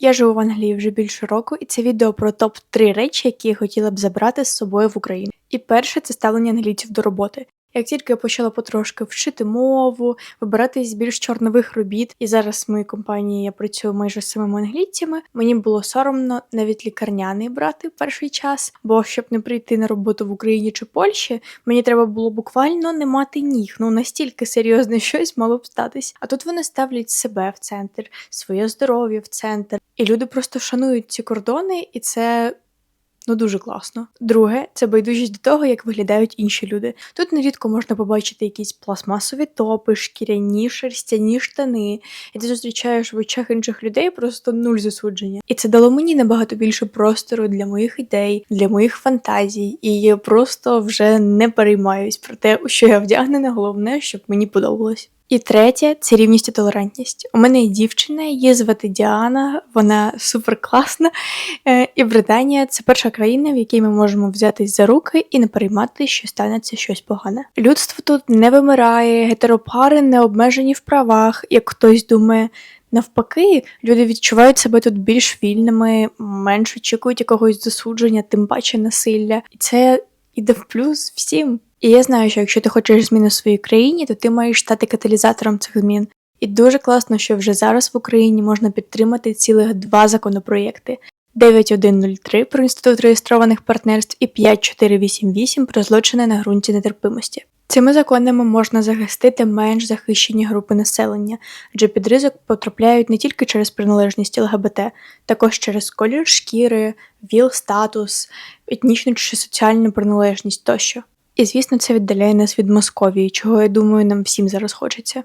Я живу в Англії вже більше року, і це відео про топ 3 речі, які я хотіла б забрати з собою в Україну. І перше це ставлення англійців до роботи. Як тільки я почала потрошки вчити мову, вибиратись з більш чорнових робіт, і зараз в моїй компанії я працюю майже самими англійцями, мені було соромно навіть лікарняний брати в перший час, бо щоб не прийти на роботу в Україні чи Польщі, мені треба було буквально не мати ніг. Ну настільки серйозне щось мало б статись. А тут вони ставлять себе в центр, своє здоров'я в центр, і люди просто шанують ці кордони, і це Ну дуже класно. Друге, це байдужість до того, як виглядають інші люди. Тут нерідко можна побачити якісь пластмасові топи, шкіряні, шерстяні штани, і ти зустрічаєш в очах інших людей просто нуль засудження. І це дало мені набагато більше простору для моїх ідей, для моїх фантазій, і я просто вже не переймаюсь про те, у що я вдягнена. Головне, щоб мені подобалось. І третє це рівність і толерантність. У мене є дівчина, її звати Діана, вона супер класна. Е, і Британія це перша країна, в якій ми можемо взятись за руки і не переймати, що станеться щось погане. Людство тут не вимирає, гетеропари не обмежені в правах, як хтось думає. Навпаки, люди відчувають себе тут більш вільними, менш очікують якогось засудження, тим паче насилля. І це іде в плюс всім. І я знаю, що якщо ти хочеш зміни в своїй країні, то ти маєш стати каталізатором цих змін. І дуже класно, що вже зараз в Україні можна підтримати цілих два законопроєкти: 9103 про інститут реєстрованих партнерств і 5488 про злочини на ґрунті нетерпимості. Цими законами можна захистити менш захищені групи населення, адже під ризик потрапляють не тільки через приналежність ЛГБТ, також через колір шкіри, віл статус, етнічну чи соціальну приналежність тощо. І звісно, це віддаляє нас від Московії, чого я думаю, нам всім зараз хочеться.